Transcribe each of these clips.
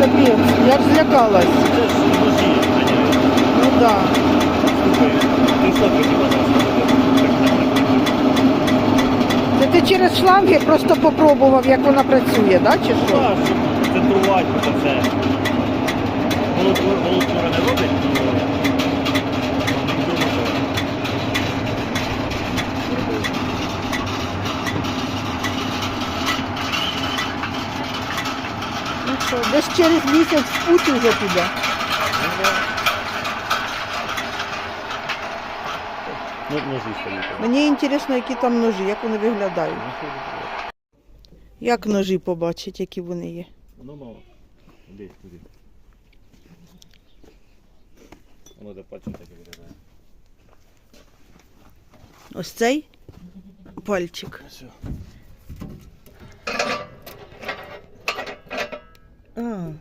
капець, я ж злякалась. Це ж музей. Ну да. Це ти через шланги просто попробував, як вона працює, да, чи що? Так, щоб центрувати це все. Голодкора не робить, то не думаю, що робить. Ну що, десь через місяць в путь вже піде. Ну. Мені цікаво, які там ножі, як вони виглядають. Як ножі побачить, які вони є. Ну, мало. Десь туди. Воно де пальцем таке виглядає. Ось цей пальчик. Все. А,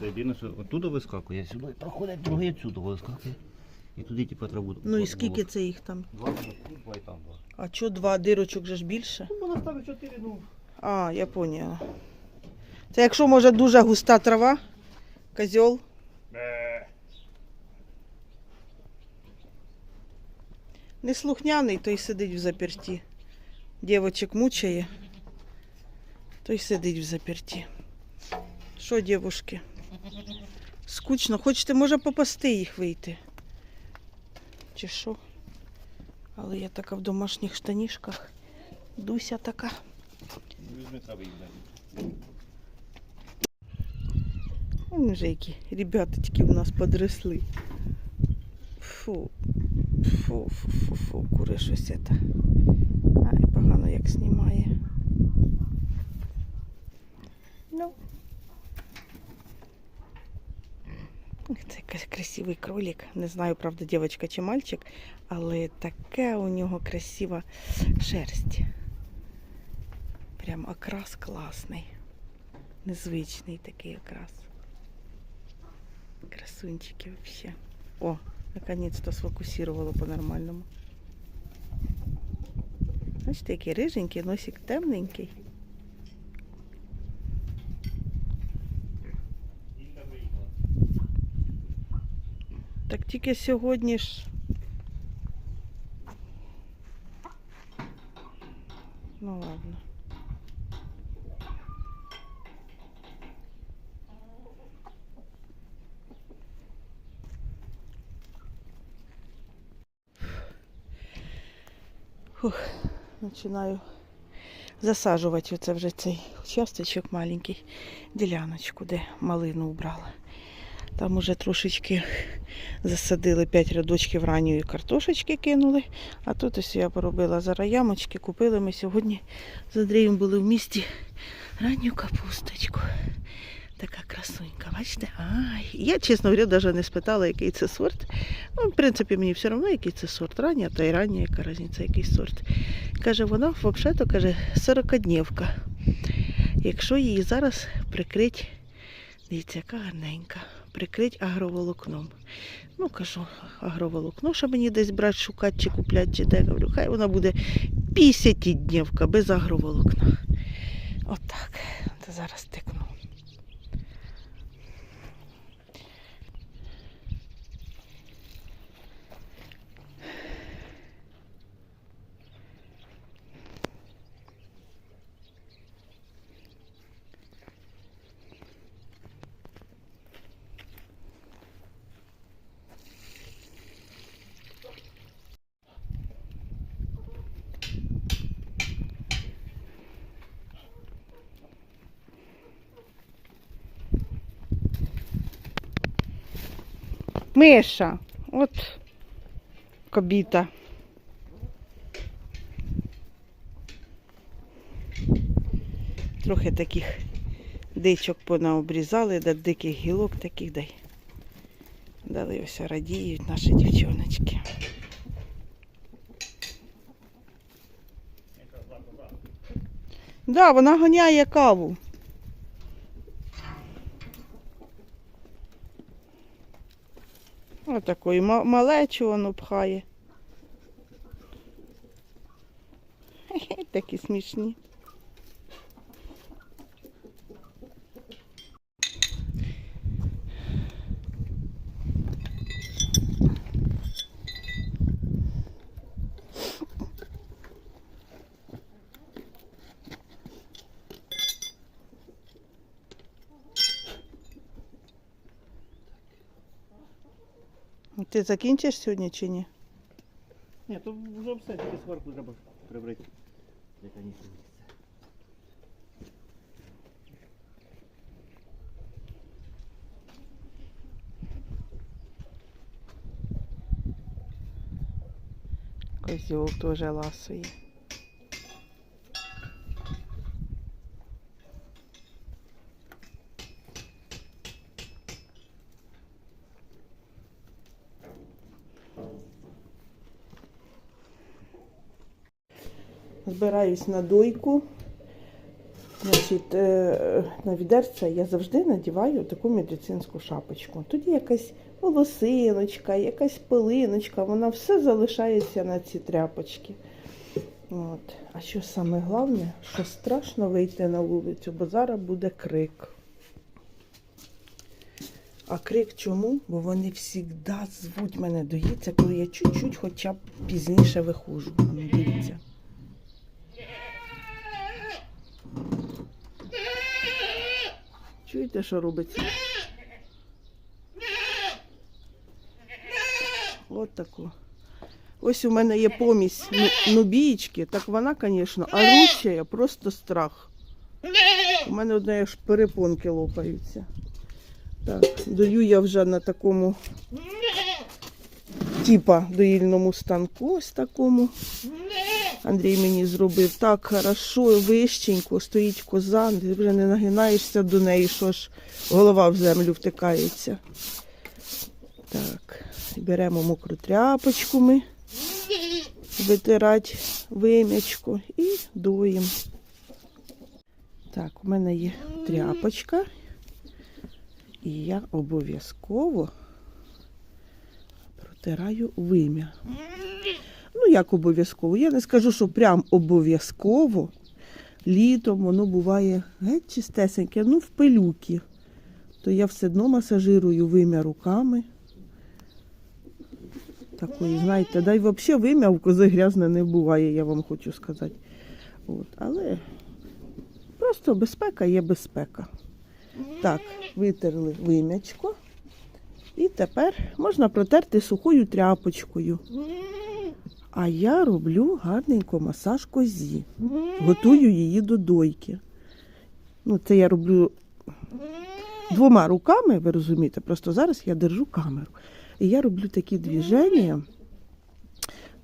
Це єдине, що оттуда вискакує, сюди проходить другий отсюди вискакує. І туди типу траву. ну і скільки це їх там? Два, тут два і там два. А чого два дирочок же ж більше? Ну, вона ставить чотири, ну. А, я поняла. Це якщо може дуже густа трава, козьол. Неслухняний, той сидить в заперті. Дівочок мучає, той сидить в заперті. Що, дівушки? Скучно. Хочете, може, попасти їх вийти? Чи що? Але я така в домашніх штанішках. Дуся така. Вон вже які ребяточки у нас подросли. Фу. Фу, фу, фу, фу, кури щось це. Ай, погано як знімає. Ну. Це красивий кролик. Не знаю, правда, дівчинка чи мальчик, але така у нього красива шерсть. Прям окрас класний. Незвичний такий окрас. Красунчики вообще. О, наконец-то сфокусировала по-нормальному. Бачите, який риженький, носик темненький. Так тільки сьогодні ж. Ну ладно. Фух, починаю засаджувати оце вже цей участочок маленький, діляночку, де малину убрала. Там уже трошечки засадили 5 рядочків ранньої картошечки кинули. А тут ось я поробила зараз ямочки. Купили ми сьогодні з Андрієм були в місті ранню капусточку. Така красунька, бачите? Ай, я, чесно говоря, навіть не спитала, який це сорт. Ну, в принципі, мені все одно, який це сорт. Рання, та й рання, яка різниця, який сорт. Каже, вона взагалі каже 40-днівка. Якщо її зараз прикрить, дивіться, яка гарненька, прикрить агроволокном. Ну, кажу, агроволокно, що мені десь брати, шукати чи купляти, чи де. Говорю, хай вона буде 50 днівка без агроволокна. Отак. От зараз тикну. Миша, от кобіта. Трохи таких дичок понаобрізали, да диких гілок таких дай. Дали ось радіють наші дівчоночки. Да, вона гоняє каву. Отакої такої малечу воно пхає. Такі смішні. Ти закінчиш сьогодні чи ні? Ні, то вже все, тільки сварку треба прибрати. Яка ніхто місце. Козьол теж ласує. Збираюсь на дойку. Значить, е, на відерце я завжди надіваю таку медицинську шапочку. Тоді якась волосиночка, якась пилиночка, вона все залишається на ці тряпочки. От. А що саме головне, що страшно вийти на вулицю, бо зараз буде крик. А крик чому? Бо вони завжди звуть мене доїться, коли я чуть-чуть хоча б пізніше виходжу. Дивіться. Чуєте, що робиться? От тако. Ось у мене є помість ну- нубієчки, так вона, звісно, орущая, просто страх. У мене одне аж перепонки лопаються. Так, даю я вже на такому типа доїльному станку, ось такому. Андрій мені зробив так хорошо, вищенько, стоїть коза, ти вже не нагинаєшся до неї, що ж голова в землю втикається. Так, беремо мокру тряпочку ми, витирати вим'ячко і доїмо. Так, у мене є тряпочка, і я обов'язково протираю вим'я. Ну, як обов'язково. Я не скажу, що прям обов'язково. Літом воно буває геть чистесеньке, ну в пилюки. То я все одно масажирую вим'я руками. Такої, знаєте, да й взагалі вим'я в кози грязне не буває, я вам хочу сказати. От, але просто безпека є безпека. Так, витерли вим'ячко. І тепер можна протерти сухою тряпочкою. А я роблю гарненько масаж козі. Готую її до дойки. Ну, це я роблю двома руками, ви розумієте, просто зараз я держу камеру. І я роблю такі движення,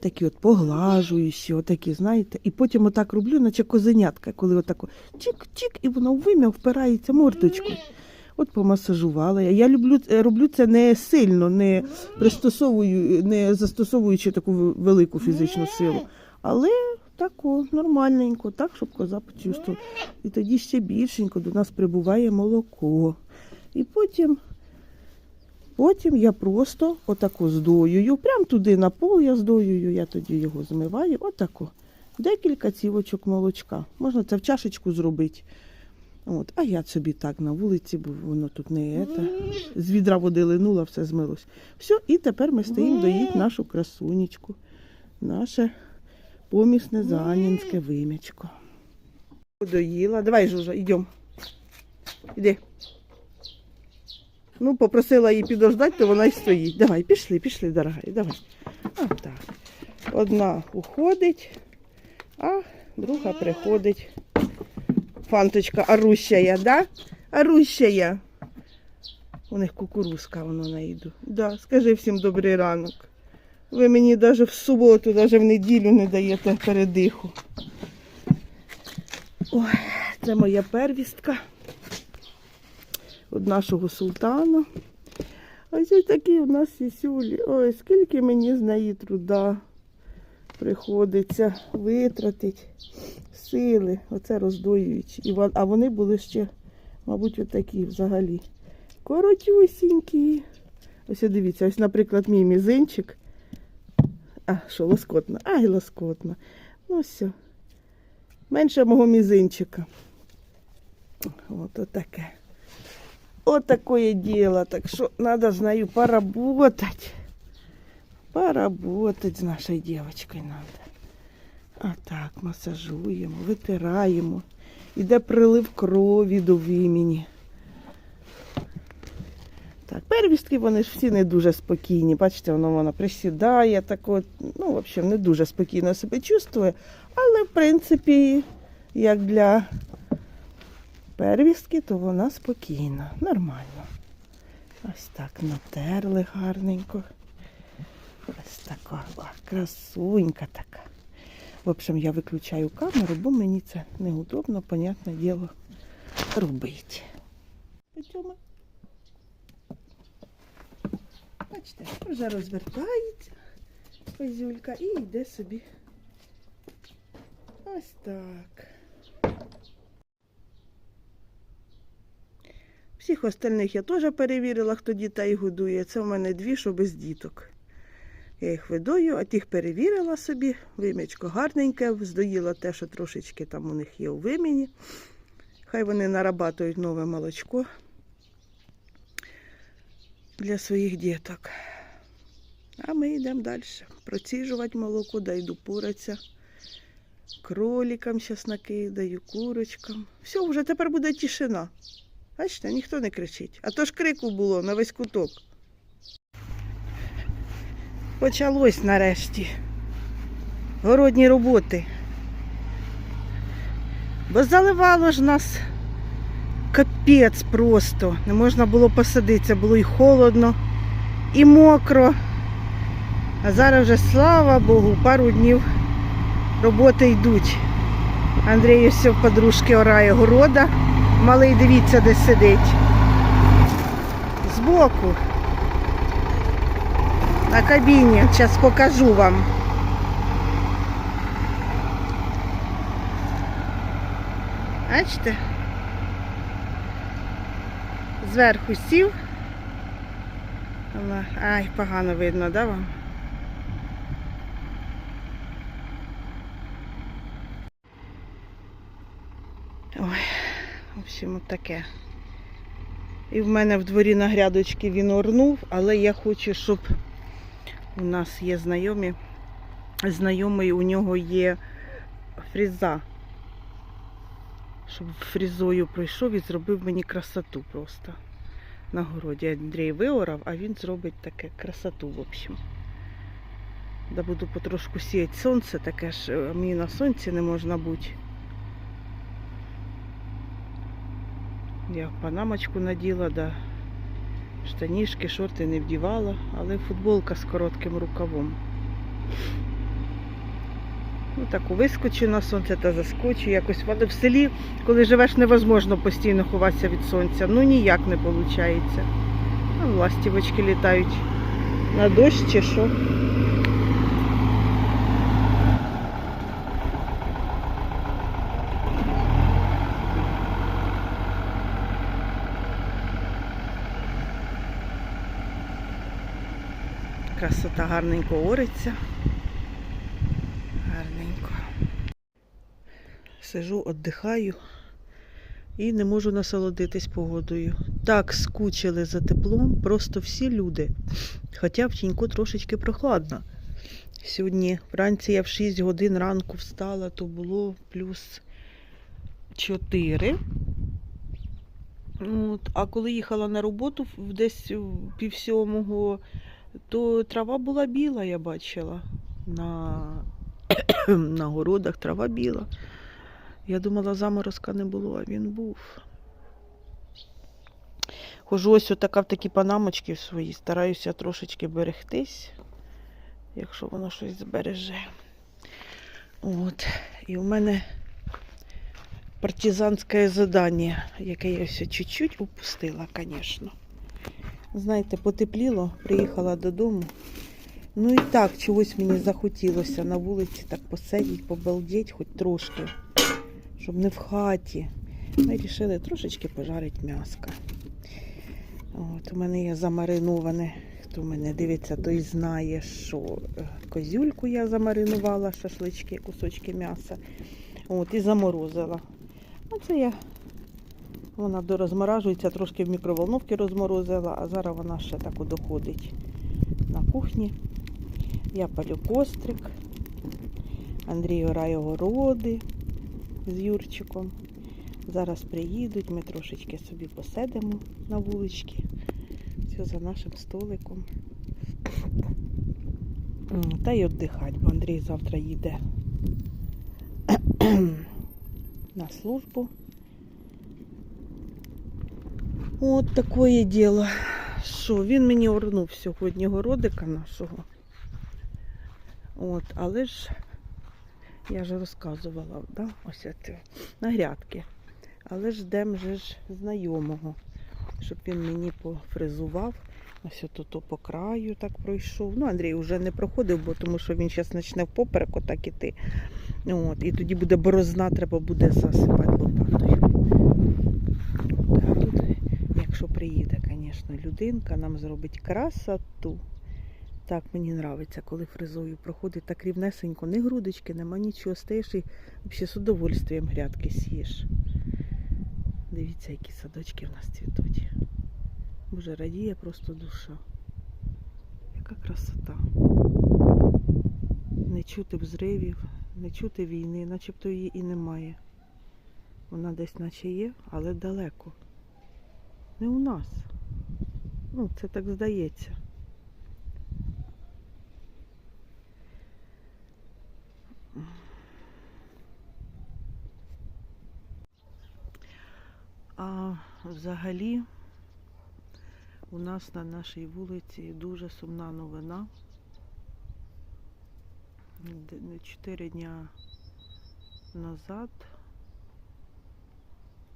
такі от поглажуючі, отакі, знаєте, і потім отак роблю, наче козенятка, коли отако чик-чик, і воно вим'я впирається мордочкою. От помасажувала я. Я люблю, е, роблю це не сильно, не пристосовую, не застосовуючи таку велику фізичну силу. Але тако, нормальненько, так, щоб коза почувствувала. І тоді ще більшенько до нас прибуває молоко. І потім, потім я просто отако здоюю, прямо туди на пол я здоюю, я тоді його змиваю, отако. Декілька цівочок молочка. Можна це в чашечку зробити. От, а я собі так на вулиці, бо воно тут не ете. З відра води линула, все змилось. Все, і тепер ми стоїмо доїть нашу красунечку, наше помісне заанінське вим'ячко. Доїла. Давай, Жужа, йдемо. Іди. Ну, попросила її підождати, то вона й стоїть. Давай, пішли, пішли, дорога, давай. А, так. Одна уходить, а друга приходить. Фанточка орущая, да? Орущая. У них кукурузка воно на їду. Да, скажи всім добрий ранок. Ви мені навіть в суботу, навіть в неділю не даєте передиху. Ой, це моя первістка від нашого султана. Ось такі у нас сісюлі. Ой, скільки мені з неї труда приходиться витратити сили, оце роздоюючи. І а вони були ще, мабуть, отакі взагалі. Коротюсінькі. Ось дивіться, ось, наприклад, мій мізинчик. А, що, лоскотна? Ай, лоскотна. Ну все. Менше мого мізинчика. От отаке. От такое діло. Так що треба з нею поработать. Поработать з нашою дівчинкою треба. А так, масажуємо, витираємо. Іде прилив крові до вимені. Так, первістки вони ж всі не дуже спокійні. Бачите, воно вона присідає, так от, ну, в общем, не дуже спокійно себе чувствує. Але, в принципі, як для первістки, то вона спокійна, нормально. Ось так натерли гарненько. Ось така красунька така. В общем, я виключаю камеру, бо мені це неудобно, понятне діло, робити. Бачите, вже розвертається козюлька і йде собі. Ось так. Всіх остальних я теж перевірила, хто дітей годує. Це в мене дві, що без діток. Я їх видою, а тих перевірила собі. Вим'ячко гарненьке, здоїла те, що трошечки там у них є у виміні. Хай вони нарабатують нове молочко для своїх діток. А ми йдемо далі. Проціжувати молоко, дайду пуриця. Кроликам зараз накидаю, курочкам. Все, вже тепер буде тишина. Бачите, ніхто не кричить. А то ж крику було на весь куток. Почалось нарешті. Городні роботи. Бо заливало ж нас капець просто. Не можна було посадитися, було і холодно, і мокро. А зараз вже, слава Богу, пару днів роботи йдуть. Андрій все подружки орає города. Малий дивіться, де сидить. Збоку. На кабіні. Зараз покажу вам. Бачите? Зверху сів. Ай, погано видно, да вам? Ой, в общем, от таке. І в мене в дворі на грядочки він орнув, але я хочу, щоб у нас є знайомі. Знайомий, у нього є фріза. Щоб фрізою пройшов і зробив мені красоту просто. На городі Андрій виорав, а він зробить таке красоту, в общем. Да буду потрошку сіяти сонце, таке ж е, мені на сонці не можна бути. Я панамочку наділа, да. Штанішки, шорти не вдівала, але футболка з коротким рукавом. Ну, так вискочу на сонце та заскочу. Якось але в селі, коли живеш, невозможно постійно ховатися від сонця. Ну ніяк не виходить. А ластівочки літають на дощ чи що. Красота гарненько ориться. Гарненько. Сижу, віддихаю і не можу насолодитись погодою. Так скучили за теплом, просто всі люди. Хоча в тіньку трошечки прохладно. Сьогодні вранці я в 6 годин ранку встала, то було плюс 4. От, а коли їхала на роботу десь пів сьомого, то трава була біла, я бачила. На, на городах трава біла. Я думала, заморозка не було, а він був. Хожу ось отака в такі панамочки свої, стараюся трошечки берегтись, якщо воно щось збереже. От. І в мене партизанське задання, яке я все чуть-чуть упустила, звісно. Знаєте, потепліло, приїхала додому. Ну і так, чогось мені захотілося на вулиці так посидіти, побалдіть хоч трошки, щоб не в хаті. Ми вирішили трошечки пожарити м'яска. От, у мене є замариноване. Хто мене дивиться, той знає, що е, козюльку я замаринувала, шашлички, кусочки м'яса. От, і заморозила. Оце я вона дорозморажується, трошки в мікроволновці розморозила, а зараз вона ще так доходить на кухні. Я палю кострик. Андрій орає городи з Юрчиком. Зараз приїдуть, ми трошечки собі посидимо на вуличці. Все за нашим столиком. Та й віддихать, бо Андрій завтра їде на службу. От таке діло. Що, він мені орнув сьогодні городика нашого. От, але ж я ж розказувала, да? ось це, на грядки. Але ж ждем же ж знайомого, щоб він мені пофризував. Ось тут по краю так пройшов. Ну, Андрій вже не проходив, бо тому що він зараз почне впоперек отак іти. От, і тоді буде борозна, треба буде засипати лопатою. От, а тут, якщо приїде, людинка, нам зробить красоту. Так, мені подобається, коли фризою проходить так рівнесенько, ні грудочки, нема нічого, стаєш і взагалі з удовольствием грядки сієш. Дивіться, які садочки в нас цвітуть. Боже, радіє просто душа. Яка красота. Не чути взривів, не чути війни, начебто її і немає. Вона десь наче є, але далеко. Не у нас. Ну, це так здається. А взагалі у нас на нашій вулиці дуже сумна новина. Чотири дня назад,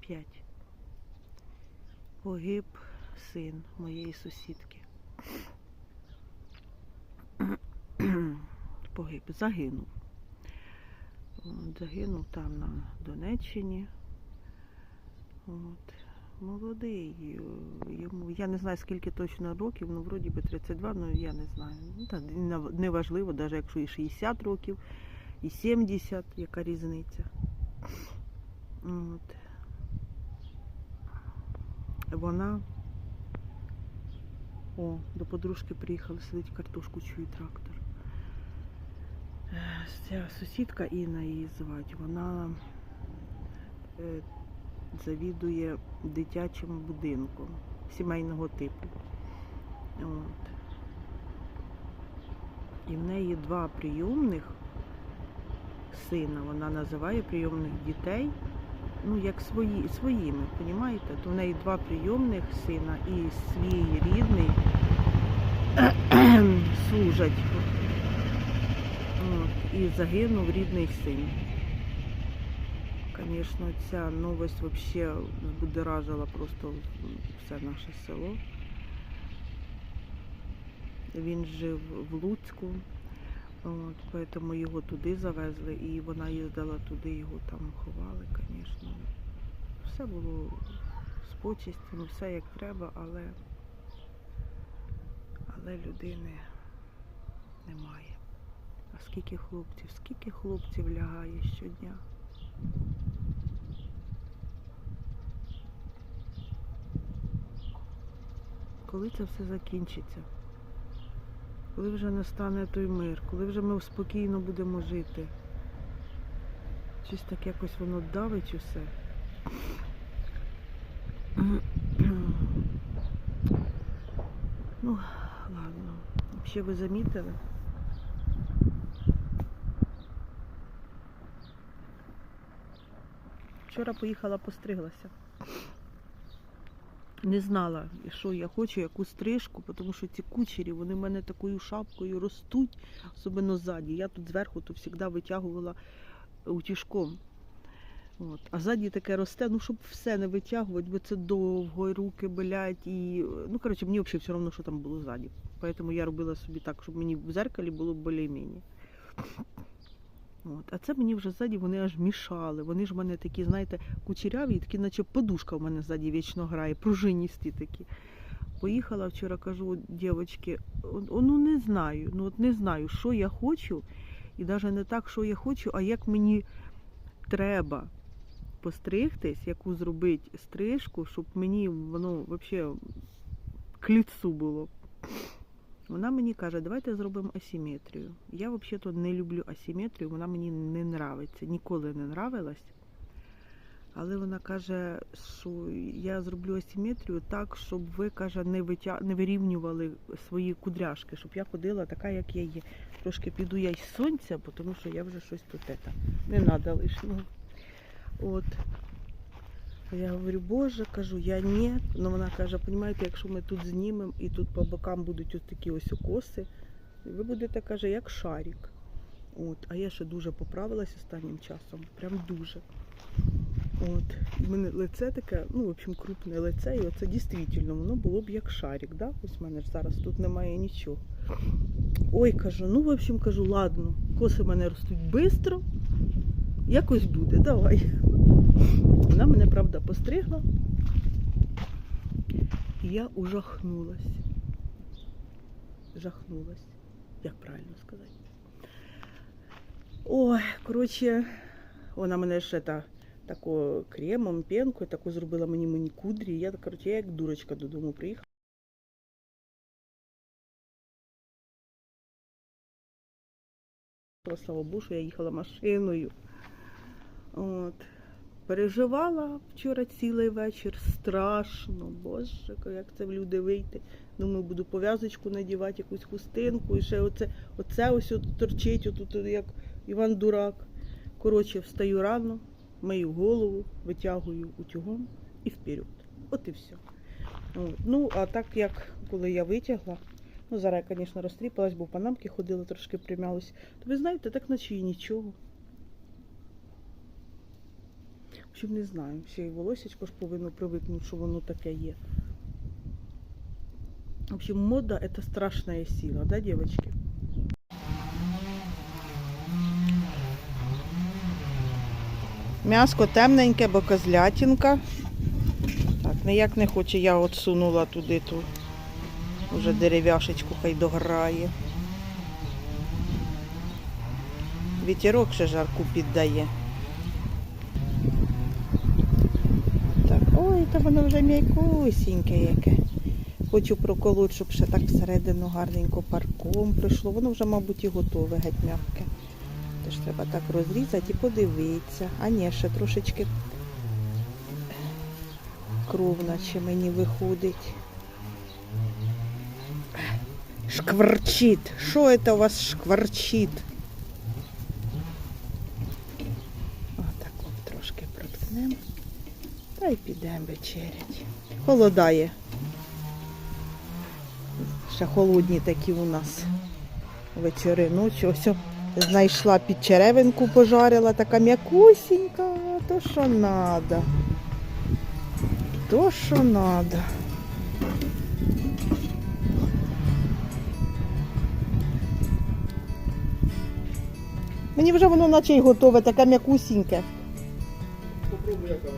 п'ять, погиб син моєї сусідки. Погиб, загинув. Загинув там на Донеччині. От. Молодий. е, Йому, я не знаю, скільки точно років, ну вроді би 32, ну я не знаю. Ну, та, не- не навіть якщо і 60 років, і 70, яка різниця. От. Вона. О, до подружки приїхали, сидить картошку чує трактор. Е, Ця сусідка Інна її звати, вона е, завідує дитячим будинком сімейного типу. От. І в неї два прийомних сина. Вона називає прийомних дітей, ну, як свої, своїми, розумієте? То в неї два прийомних сина і свій рідний служать. От. І загинув рідний син. Звісно, ця новость вообще збудеражила просто все наше село. Він жив в Луцьку, от, тому його туди завезли і вона їздила туди, його там ховали, звісно. Все було з почистями, все як треба, але, але людини немає. А скільки хлопців, скільки хлопців лягає щодня. Коли це все закінчиться? Коли вже настане той мир, коли вже ми спокійно будемо жити? Щось так якось воно давить усе. Ну, ладно. Ще ви замітили? Вчора поїхала постриглася. Не знала, що я хочу, яку стрижку, тому що ці кучері, вони в мене такою шапкою ростуть, особливо ззаді. Я тут зверху то завжди витягувала утюжком. От. А ззаді таке росте, ну щоб все не витягувати, бо це довго, і руки болять. І... Ну, коротше, мені взагалі все одно, що там було ззаді. Тому я робила собі так, щоб мені в зеркалі було більш-менш. От. А це мені вже ззаді вони аж мішали. Вони ж в мене такі, знаєте, кучеряві, такі, наче подушка в мене ззаді вічно грає, пружиністі такі. Поїхала вчора, кажу, дівчатки, ну не знаю, ну от не знаю, що я хочу, і навіть не так, що я хочу, а як мені треба постригтись, яку зробити стрижку, щоб мені воно взагалі к лицу було. Вона мені каже, давайте зробимо асиметрію. Я взагалі-то не люблю асиметрію, вона мені не нравиться, ніколи не нравилась. Але вона каже, що я зроблю асиметрію так, щоб ви каже, не витя... не вирівнювали свої кудряшки, щоб я ходила така, як я є. Трошки піду я й сонця, тому що я вже щось тут не треба лишнього. От. Я говорю, Боже, кажу, я ні. Ну вона каже, розумієте, якщо ми тут знімемо і тут по бокам будуть ось такі ось укоси, ви будете, каже, як шарик. От. А я ще дуже поправилась останнім часом. Прям дуже. От. У мене лице таке, ну, в общем, крупне лице, і оце дійсно, воно було б як шарик, да? Ось в мене ж зараз тут немає нічого. Ой, кажу, ну, в общем, кажу, ладно, коси в мене ростуть швидко, якось буде, давай. Вона мене, правда, постригла. І я ужахнулась. Жахнулась. Як правильно сказати? Ой, коротше, вона мене ще та, тако кремом, пенкою, таку зробила мені мені кудрі. Я, коротше, я як дурочка додому приїхала. Слава Богу, що я їхала машиною. От. Переживала вчора цілий вечір. Страшно. Боже, як це в люди вийти. Думаю, буду пов'язочку надівати, якусь хустинку. І ще оце, оце ось от торчить, отут, як Іван Дурак. Коротше, встаю рано, мию голову, витягую утюгом і вперед. От і все. От. Ну, а так як коли я витягла, ну зараз я, звісно, розтріпалась, бо панамки ходила, трошки примялась, то ви знаєте, так наче і нічого. В не знаю. Ще й волосечко ж повинно привикнути, що воно таке є. В общем, мода это страшная сила, да, девочки? М'яско темненьке, бо козлятинка. Так, ніяк не хоче, я от туди ту вже дерев'яшечку, хай дограє. Вітерок ще жарку піддає. Та воно вже м'якусіньке яке. Хочу проколоти, щоб ще так всередину гарненько парком пройшло. Воно вже, мабуть, і готове, геть м'яке. Тож треба так розрізати і подивитися. А ні, ще трошечки кров наче мені виходить. Шкварчить. Що це у вас шкварчить? Отак от трошки проткнемо. Та й підемо вечерять. Холодає. Ще холодні такі у нас вечори ночі. Ось знайшла під черевинку, пожарила, така м'якусінька, то що надо. То що надо. Мені вже воно наче й готове, таке м'якусіньке. Попробуй яка.